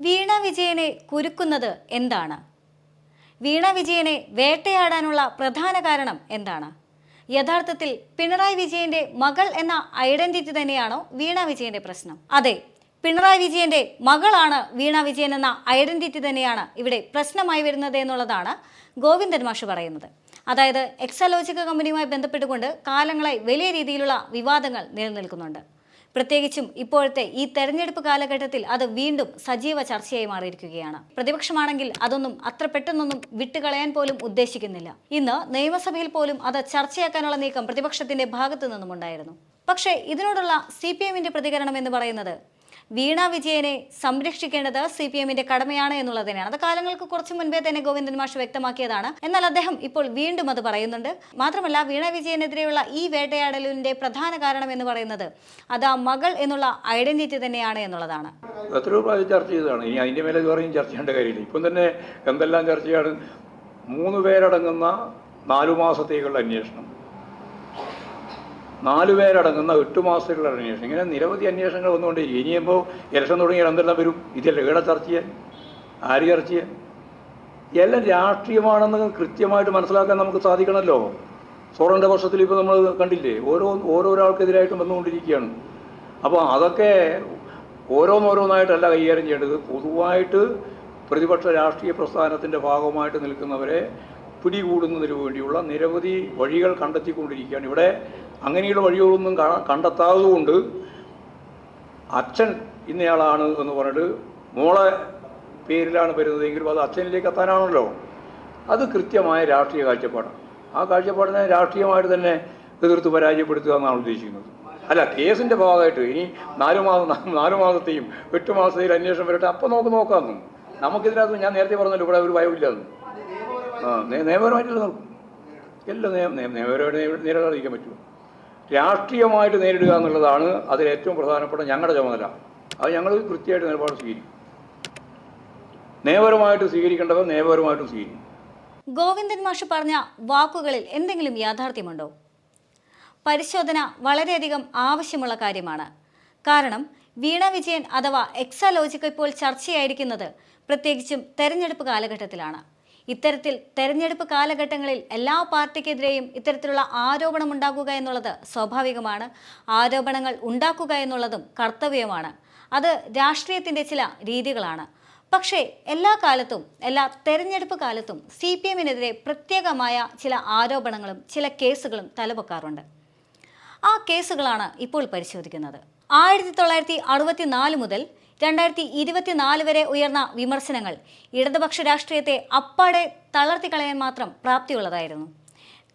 വീണ വിജയനെ കുരുക്കുന്നത് എന്താണ്? വീണ വിജയനെ വേട്ടയാടാനുള്ള പ്രധാന കാരണം എന്താണ്? യഥാർത്ഥത്തിൽ പിണറായി വിജയന്റെ മകൾ എന്ന ഐഡന്റിറ്റി തന്നെയാണോ വീണ വിജയന്റെ പ്രശ്നം? അതെ പിണറായി വിജയന്റെ മകളാണ് വീണ വിജയൻ എന്ന ഐഡന്റിറ്റി തന്നെയാണ് ഇവിടെ പ്രശ്നമായി വരുന്നത് എന്നുള്ളതാണ് ഗോവിന്ദൻ മാഷ് പറയുന്നത്. അതായത് എക്സലോജിക്ക കമ്പനിയുമായി ബന്ധപ്പെട്ടുകൊണ്ട് കാലങ്ങളായി വലിയ രീതിയിലുള്ള വിവാദങ്ങൾ നിലനിൽക്കുന്നുണ്ട്. പ്രത്യേകിച്ചും ഇപ്പോഴത്തെ ഈ തെരഞ്ഞെടുപ്പ് കാലഘട്ടത്തിൽ അത് വീണ്ടും സജീവ ചർച്ചയായി മാറിയിരിക്കുകയാണ്. പ്രതിപക്ഷമാണെങ്കിൽ അതൊന്നും അത്ര പെട്ടെന്നൊന്നും വിട്ടുകളയാൻ പോലും ഉദ്ദേശിക്കുന്നില്ല. ഇന്ന് നിയമസഭയിൽ പോലും അത് ചർച്ചയാക്കാനുള്ള നീക്കം പ്രതിപക്ഷത്തിന്റെ ഭാഗത്തു നിന്നും ഉണ്ടായിരുന്നു പക്ഷേ ഇതിനോടുള്ള സി പി എമ്മിന്റെ പ്രതികരണം എന്ന് പറയുന്നത് വീണ വിജയനെ സംരക്ഷിക്കേണ്ടത് സി പി എമ്മിന്റെ കടമയാണ് എന്നുള്ളത് തന്നെയാണ്. അത് കാലങ്ങൾക്ക് കുറച്ച് മുൻപേ തന്നെ ഗോവിന്ദൻ മാഷ് വ്യക്തമാക്കിയതാണ്. എന്നാൽ അദ്ദേഹം ഇപ്പോൾ വീണ്ടും അത് പറയുന്നുണ്ട്. മാത്രമല്ല വീണ വിജയനെതിരെയുള്ള ഈ വേട്ടയാടലിന്റെ പ്രധാന കാരണം എന്ന് പറയുന്നത് അത് ആ മകൾ എന്നുള്ള ഐഡന്റിറ്റി തന്നെയാണ് എന്നുള്ളതാണ്. എത്രയോ ചർച്ച ചെയ്തതാണ്. ഇനി അതിന്റെ മേലെ ചർച്ച ചെയ്യേണ്ട കാര്യമില്ല. ഇപ്പം തന്നെ എന്തെല്ലാം ചർച്ചയാണ്? മൂന്ന് പേരടങ്ങുന്ന നാലു മാസത്തേക്കുള്ള അന്വേഷണം. നാലു പേരടങ്ങുന്ന എട്ട് മാസത്തിലുള്ള അന്വേഷണം ഇങ്ങനെ നിരവധി അന്വേഷണങ്ങൾ വന്നുകൊണ്ട് ഇനിയിപ്പോൾ ഇലക്ഷൻ തുടങ്ങിയാൽ എന്തെല്ലാം വരും. ഇതല്ല ഇവിടെ ചർച്ച ചെയ്യാൻ ആര് ചർച്ച ചെയ്യാൻ? എല്ലാം രാഷ്ട്രീയമാണെന്ന് കൃത്യമായിട്ട് മനസ്സിലാക്കാൻ നമുക്ക് സാധിക്കണമല്ലോ. സോറന്റെ വർഷത്തിൽ ഇപ്പോൾ നമ്മൾ കണ്ടില്ലേ ഓരോ ഓരോരാൾക്കെതിരായിട്ടും വന്നുകൊണ്ടിരിക്കുകയാണ്. അപ്പോൾ അതൊക്കെ ഓരോന്നോരോന്നായിട്ടല്ല കൈകാര്യം ചെയ്യേണ്ടത്. പൊതുവായിട്ട് പ്രതിപക്ഷ രാഷ്ട്രീയ പ്രസ്ഥാനത്തിന്റെ ഭാഗമായിട്ട് നിൽക്കുന്നവരെ പിടികൂടുന്നതിന് വേണ്ടിയുള്ള നിരവധി വഴികൾ കണ്ടെത്തിക്കൊണ്ടിരിക്കുകയാണ്. ഇവിടെ അങ്ങനെയുള്ള വഴികളൊന്നും കണ്ടെത്താത്തതുകൊണ്ട് അച്ഛൻ ഇന്നയാളാണ് എന്ന് പറഞ്ഞിട്ട് മോളെ പേരിലാണ് വരുന്നതെങ്കിലും അത് അച്ഛനിലേക്ക് എത്താനാണല്ലോ. അത് കൃത്യമായ രാഷ്ട്രീയ കാഴ്ചപ്പാടാണ്. ആ കാഴ്ചപ്പാടിനെ രാഷ്ട്രീയമായിട്ട് തന്നെ എതിർത്ത് പരാജയപ്പെടുത്തുക എന്നാണ് ഉദ്ദേശിക്കുന്നത്. അല്ല കേസിന്റെ ഭാഗമായിട്ട് ഇനി നാല് മാസം നാല് മാസത്തെയും എട്ട് മാസത്തെയും അന്വേഷണം വരട്ടെ. അപ്പം നമുക്ക് നോക്കാമെന്ന് നമുക്കിതിനകത്ത് ഞാൻ നേരത്തെ പറഞ്ഞല്ലോ ഇവിടെ ഒരു ഭയമില്ലാന്ന് ആ നിയമപരമായിട്ടുള്ള നോക്കും എല്ലാം നിയമ നിയമ- നിയമപരമായിട്ട് നേരി- നേരിടാതിരിക്കാൻ പറ്റുമോ? രാഷ്ട്രീയമായിട്ട് നേരിടുക എന്നുള്ളതാണ് അതിൽ ഏറ്റവും പ്രധാനപ്പെട്ട ഞങ്ങളുടെ ചുമതല. അത് ഞങ്ങൾ കൃത്യമായിട്ട് നിലപാട് സ്വീകരിക്കും. നിയമപരമായിട്ട് സ്വീകരിക്കേണ്ടവർ നിയമപരമായിട്ടും സ്വീകരിക്കും. ഗോവിന്ദൻ മാഷ് പറഞ്ഞ വാക്കുകളിൽ എന്തെങ്കിലും യാഥാർത്ഥ്യമുണ്ടോ? പരിശോധന വളരെയധികം ആവശ്യമുള്ള കാര്യമാണ്. കാരണം വീണ വിജയൻ അഥവാ എക്സാലോജിക് ഇപ്പോൾ ചർച്ചയായിരിക്കുന്നത് പ്രത്യേകിച്ചും തെരഞ്ഞെടുപ്പ് കാലഘട്ടത്തിലാണ്. ഇത്തരത്തിൽ തെരഞ്ഞെടുപ്പ് കാലഘട്ടങ്ങളിൽ എല്ലാ പാർട്ടിക്കെതിരെയും ഇത്തരത്തിലുള്ള ആരോപണം ഉണ്ടാക്കുക എന്നുള്ളത് സ്വാഭാവികമാണ്. ആരോപണങ്ങൾ ഉണ്ടാക്കുക എന്നുള്ളതും കർത്തവ്യമാണ്. അത് രാഷ്ട്രീയത്തിന്റെ ചില രീതികളാണ്. പക്ഷേ എല്ലാ കാലത്തും എല്ലാ തെരഞ്ഞെടുപ്പ് കാലത്തും സി പി എമ്മിനെതിരെ പ്രത്യേകമായ ചില ആരോപണങ്ങളും ചില കേസുകളും തലപൊക്കാറുണ്ട്. ആ കേസുകളാണ് ഇപ്പോൾ പരിശോധിക്കുന്നത്. ആയിരത്തി തൊള്ളായിരത്തി അറുപത്തി നാല് മുതൽ രണ്ടായിരത്തി ഇരുപത്തിനാല് വരെ ഉയർന്ന വിമർശനങ്ങൾ. ഇടതുപക്ഷ രാഷ്ട്രീയത്തെ അപ്പാടെ തളർത്തിക്കളയാൻ മാത്രം പ്രാപ്തിയുള്ളതായിരുന്നു.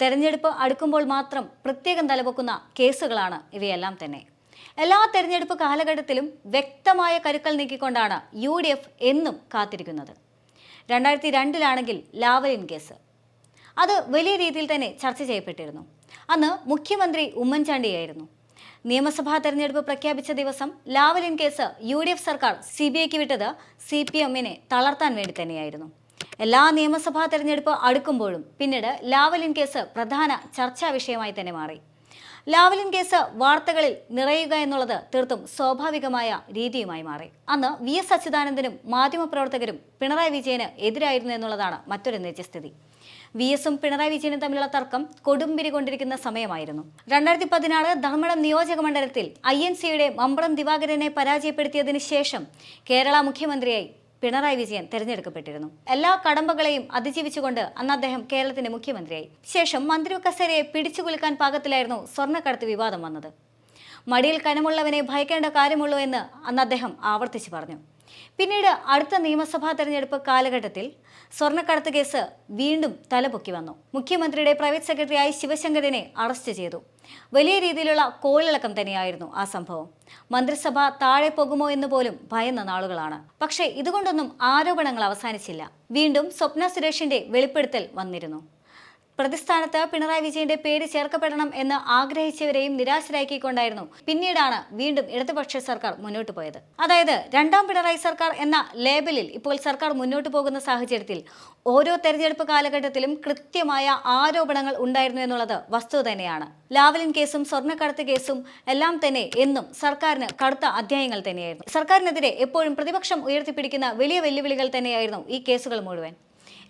തെരഞ്ഞെടുപ്പ് അടുക്കുമ്പോൾ മാത്രം പ്രത്യേകം തലപൊക്കുന്ന കേസുകളാണ് ഇവയെല്ലാം തന്നെ. എല്ലാ തെരഞ്ഞെടുപ്പ് കാലഘട്ടത്തിലും വ്യക്തമായ കരുക്കൾ നീക്കിക്കൊണ്ടാണ് യു ഡി എഫ് എന്നും കാത്തിരിക്കുന്നത്. രണ്ടായിരത്തി രണ്ടിലാണെങ്കിൽ ലാവലിൻ കേസ്. അത് വലിയ രീതിയിൽ തന്നെ ചർച്ച ചെയ്യപ്പെട്ടിരുന്നു. അന്ന് മുഖ്യമന്ത്രി ഉമ്മൻചാണ്ടിയായിരുന്നു. നിയമസഭാ തെരഞ്ഞെടുപ്പ് പ്രഖ്യാപിച്ച ദിവസം Lavalin case U D F സർക്കാർ സി ബി ഐക്ക് വിട്ടത് സി പി എമ്മിനെ തളർത്താൻ വേണ്ടി തന്നെയായിരുന്നു. എല്ലാ നിയമസഭാ തെരഞ്ഞെടുപ്പ് അടുക്കുമ്പോഴും പിന്നീട് ലാവലിൻ കേസ് പ്രധാന ചർച്ചാ വിഷയമായി തന്നെ മാറി. ലാവലിൻ കേസ് വാർത്തകളിൽ നിറയുക എന്നുള്ളത് തീർത്തും സ്വാഭാവികമായ രീതിയുമായി മാറി. അന്ന് വി എസ് അച്യുതാനന്ദനും മാധ്യമപ്രവർത്തകരും പിണറായി വിജയന് എതിരായിരുന്നു എന്നുള്ളതാണ് മറ്റൊരു നിജസ്ഥിതി. വി എസും പിണറായി വിജയനും തമ്മിലുള്ള തർക്കം കൊടുമ്പിരി കൊണ്ടിരിക്കുന്ന സമയമായിരുന്നു. രണ്ടായിരത്തി പതിനാറ് ധർമ്മടം നിയോജക മണ്ഡലത്തിൽ ഐ എൻ സിയുടെ മമ്പ്രം ദിവാകരനെ പരാജയപ്പെടുത്തിയതിനു ശേഷം കേരള മുഖ്യമന്ത്രിയായി പിണറായി വിജയൻ തെരഞ്ഞെടുക്കപ്പെട്ടിരുന്നു. എല്ലാ കടമ്പകളെയും അതിജീവിച്ചുകൊണ്ട് അന്ന് അദ്ദേഹം കേരളത്തിന്റെ മുഖ്യമന്ത്രിയായി. ശേഷം മന്ത്രി കസേരയെ പിടിച്ചുകുലുക്കാൻ പാകത്തിലായിരുന്നു സ്വർണക്കടത്ത് വിവാദം വന്നത്. മടിയിൽ കനമുള്ളവനെ ഭയക്കേണ്ട കാര്യമുള്ളൂ എന്ന് അന്ന് അദ്ദേഹം ആവർത്തിച്ചു പറഞ്ഞു. പിന്നീട് അടുത്ത നിയമസഭാ തെരഞ്ഞെടുപ്പ് കാലഘട്ടത്തിൽ സ്വർണക്കടത്ത് കേസ് വീണ്ടും തലപൊക്കി വന്നു. മുഖ്യമന്ത്രിയുടെ പ്രൈവറ്റ് സെക്രട്ടറിയായി ശിവശങ്കരനെ അറസ്റ്റ് ചെയ്തു. വലിയ രീതിയിലുള്ള കോളിളക്കം തന്നെയായിരുന്നു ആ സംഭവം. മന്ത്രിസഭ താഴെ പോകുമോ എന്ന് പോലും ഭയന്ന നാളുകളാണ്. പക്ഷേ ഇതുകൊണ്ടൊന്നും ആരോപണങ്ങൾ അവസാനിച്ചില്ല. വീണ്ടും സ്വപ്ന സുരേഷിന്റെ വെളിപ്പെടുത്തൽ വന്നിരുന്നു. പ്രതിസ്ഥാനത്ത് പിണറായി വിജയന്റെ പേര് ചേർക്കപ്പെടണം എന്ന് ആഗ്രഹിച്ചവരെയും നിരാശരാക്കിക്കൊണ്ടായിരുന്നു. പിന്നീടാണ് വീണ്ടും ഇടതുപക്ഷ സർക്കാർ മുന്നോട്ട് പോയത്. അതായത് രണ്ടാം പിണറായി സർക്കാർ എന്ന ലേബലിൽ ഇപ്പോൾ സർക്കാർ മുന്നോട്ട് പോകുന്ന സാഹചര്യത്തിൽ ഓരോ തെരഞ്ഞെടുപ്പ് കാലഘട്ടത്തിലും കൃത്യമായ ആരോപണങ്ങൾ ഉണ്ടായിരുന്നു എന്നുള്ളത് വസ്തു തന്നെയാണ്. ലാവലിൻ കേസും സ്വർണക്കടത്ത് കേസും എല്ലാം തന്നെ എന്നും സർക്കാരിന് കടുത്ത അധ്യായങ്ങൾ തന്നെയായിരുന്നു. സർക്കാരിനെതിരെ എപ്പോഴും പ്രതിപക്ഷം ഉയർത്തിപ്പിടിക്കുന്ന വലിയ വെല്ലുവിളികൾ തന്നെയായിരുന്നു ഈ കേസുകൾ മുഴുവൻ.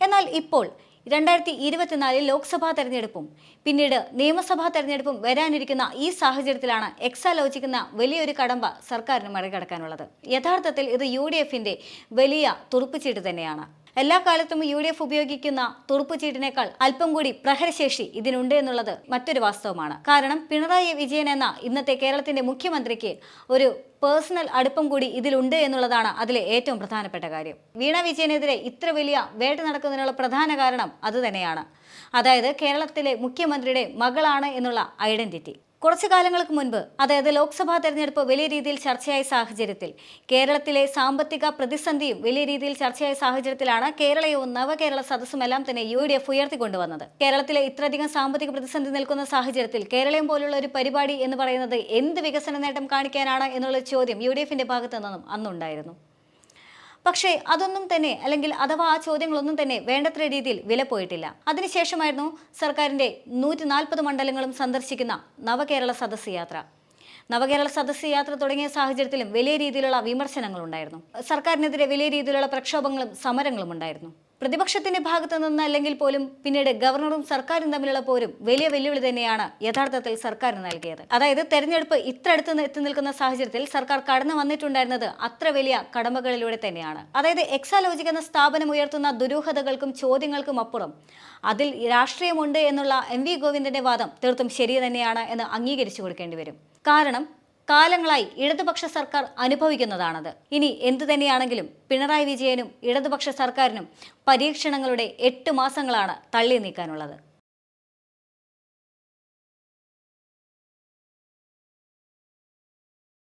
എന്നാൽ ഇപ്പോൾ രണ്ടായിരത്തി ഇരുപത്തിനാലിൽ ലോക്സഭാ തെരഞ്ഞെടുപ്പും പിന്നീട് നിയമസഭാ തെരഞ്ഞെടുപ്പും വരാനിരിക്കുന്ന ഈ സാഹചര്യത്തിലാണ് എക്സാലോചിക്കുന്ന വലിയൊരു കടമ്പ സർക്കാരിന് മറികടക്കാനുള്ളത്. യഥാർത്ഥത്തിൽ ഇത് യു വലിയ തുറുപ്പുചീട്ട് തന്നെയാണ്. എല്ലാ കാലത്തും യു ഡി എഫ് ഉപയോഗിക്കുന്ന തുറുപ്പുചീട്ടിനേക്കാൾ അല്പം കൂടി പ്രഹരശേഷി ഇതിനുണ്ട് എന്നുള്ളത് മറ്റൊരു വാസ്തവമാണ്. കാരണം പിണറായി വിജയൻ എന്ന ഇന്നത്തെ കേരളത്തിന്റെ മുഖ്യമന്ത്രിക്ക് ഒരു പേഴ്സണൽ അടുപ്പം കൂടി ഇതിലുണ്ട് എന്നുള്ളതാണ് അതിലെ ഏറ്റവും പ്രധാനപ്പെട്ട കാര്യം. വീണ വിജയനെതിരെ ഇത്ര വലിയ വേട്ട നടക്കുന്നതിനുള്ള പ്രധാന കാരണം അതുതന്നെയാണ് അതായത് കേരളത്തിലെ മുഖ്യമന്ത്രിയുടെ മകളാണ് എന്നുള്ള ഐഡന്റിറ്റി. കുറച്ചു കാലങ്ങൾക്ക് മുൻപ് അതായത് ലോക്സഭാ തെരഞ്ഞെടുപ്പ് വലിയ രീതിയിൽ ചർച്ചയായ സാഹചര്യത്തിൽ കേരളത്തിലെ സാമ്പത്തിക പ്രതിസന്ധിയും വലിയ രീതിയിൽ ചർച്ചയായ സാഹചര്യത്തിലാണ് കേരളവും നവകേരള സദസ്സുമെല്ലാം തന്നെ യു ഡി എഫ് ഉയർത്തിക്കൊണ്ടുവന്നത്. കേരളത്തിലെ ഇത്രയധികം സാമ്പത്തിക പ്രതിസന്ധി നിൽക്കുന്ന സാഹചര്യത്തിൽ കേരളം പോലുള്ള ഒരു പരിപാടി എന്ന് പറയുന്നത് എന്ത് വികസന നേട്ടം കാണിക്കാനാണ് എന്നുള്ള ചോദ്യം യു ഡി എഫിന്റെ ഭാഗത്തു നിന്നും അന്നുണ്ടായിരുന്നു. പക്ഷേ അതൊന്നും തന്നെ അല്ലെങ്കിൽ അഥവാ ആ ചോദ്യങ്ങളൊന്നും തന്നെ വേണ്ടത്ര രീതിയിൽ വില പോയിട്ടില്ല. അതിനുശേഷമായിരുന്നു സർക്കാരിന്റെ നൂറ്റി നാൽപ്പത് മണ്ഡലങ്ങളും സന്ദർശിക്കുന്ന നവകേരള സദസ് യാത്ര. നവകേരള സദസ് യാത്ര തുടങ്ങിയ സാഹചര്യത്തിലും വലിയ രീതിയിലുള്ള വിമർശനങ്ങളുണ്ടായിരുന്നു. സർക്കാരിനെതിരെ വലിയ രീതിയിലുള്ള പ്രക്ഷോഭങ്ങളും സമരങ്ങളും ഉണ്ടായിരുന്നു പ്രതിപക്ഷത്തിന്റെ ഭാഗത്തു നിന്ന് അല്ലെങ്കിൽ പോലും പിന്നീട് ഗവർണറും സർക്കാരും തമ്മിലുള്ള പോരും വലിയ വെല്ലുവിളി തന്നെയാണ് യഥാർത്ഥത്തിൽ സർക്കാരിന് നൽകിയത്. അതായത് തെരഞ്ഞെടുപ്പ് ഇത്ര അടുത്ത് എത്തി നിൽക്കുന്ന സാഹചര്യത്തിൽ സർക്കാർ കടന്നു വന്നിട്ടുണ്ടായിരുന്നത് അത്ര വലിയ കടമകളിലൂടെ തന്നെയാണ്. അതായത് എക്സാലോജിക് എന്ന സ്ഥാപനം ഉയർത്തുന്ന ദുരൂഹതകൾക്കും ചോദ്യങ്ങൾക്കും അപ്പുറം അതിൽ രാഷ്ട്രീയമുണ്ട് എന്നുള്ള എം വി ഗോവിന്ദന്റെ വാദം തീർത്തും ശരി തന്നെയാണ് എന്ന് അംഗീകരിച്ചു കൊടുക്കേണ്ടി വരും. കാരണം കാലങ്ങളായി ഇടതുപക്ഷ സർക്കാർ അനുഭവിക്കുന്നതാണത്. ഇനി എന്തു തന്നെയാണെങ്കിലും പിണറായി വിജയനും ഇടതുപക്ഷ സർക്കാരിനും പരീക്ഷണങ്ങളുടെ എട്ട് മാസങ്ങളാണ് തള്ളി നീക്കാനുള്ളത്.